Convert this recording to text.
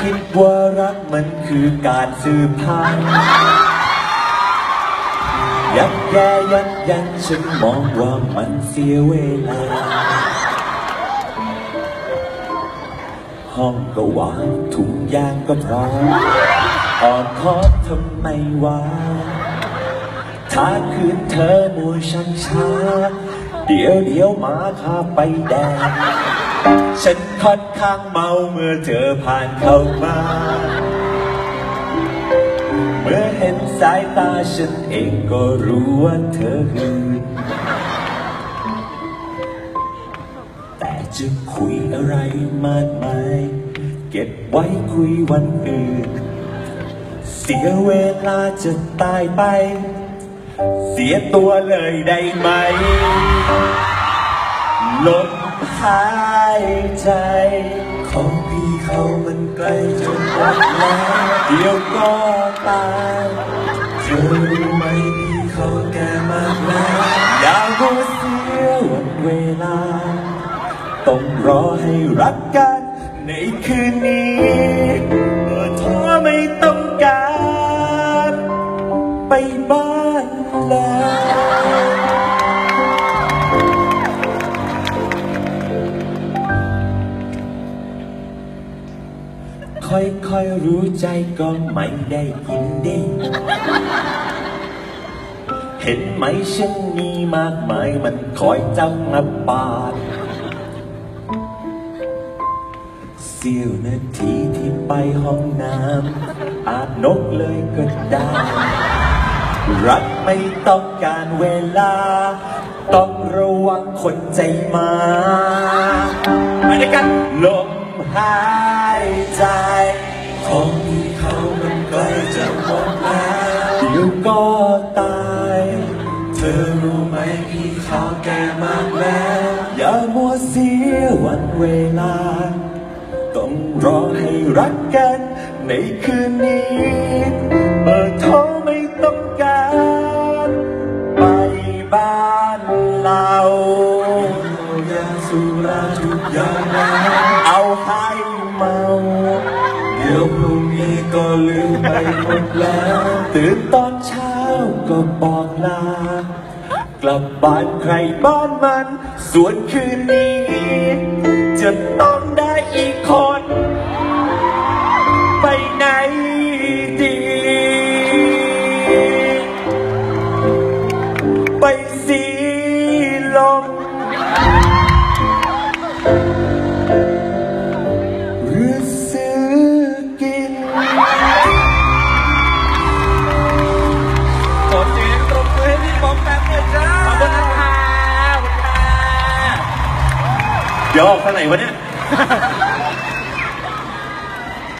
คิดว่ารักมันคือการสืบพันธุ์ยักแย่ยักยันฉันมองว่ามันเสียเวลา ห้องก็ว่างทุกอย่างก็พร้อมออกคอทำไมวะถ้าคืนเธอมัวชันช้า เดี๋ยวเดี๋ยวหมาพาไปแดง ฉันค่อนข้างเมาเมื่อเธอผ่านเข้ามา เมื่อเห็นสายตาฉันเองก็รู้ว่าเธอหืนแต่จะคุยอะไรมากมาย เก็บไว้คุยวันอื่น เสียเวลาจะตายไป เสียตัวเลยได้ไหมลม หายใจของพี่เขามันใกล้จะหมดแล้วเดี๋ยวก็ตายเธอรู้ไหมพี่เขาแก่มากแล้วอย่ามัวเสียวันเวลา ต้องรอให้รักกัน ในคืนนี้เมื่อเธอไม่ต้องการ ไปบ้าน ค่อยๆรู้ใจก็ไม่ได้ยินดี เห็นไหมฉันมีมากมายมันคอยจับมาปาดเสี้ยวนาทีที่ไปห้องน้ำอาบนกเลยก็ได้ รักไม่ต้องการเวลา ต้องระวังคนใจมาไปด้วยกันลมหายใจ อรู้ไหมพี่เขาแก่มากแล้ว อย่ามัวเสียวันเวลา ต้องรอให้รักกันในคืนนี้เมื่อเธอไม่ต้องการ ไปบ้านเรายาสุราทุกอย่างนะเอาให้เมาเดี๋ยวพรุ่งนี้ก็ลืมไปหมดแล้ว ตื่นตอนเช้าก็บอกลา กลับบ้านใครบ้านมัน ส่วนคืนนี้ จะต้องได้อีกคน ไปไหนดี ไปสี เดี๋ยวออกทางไหนวะเนี่ย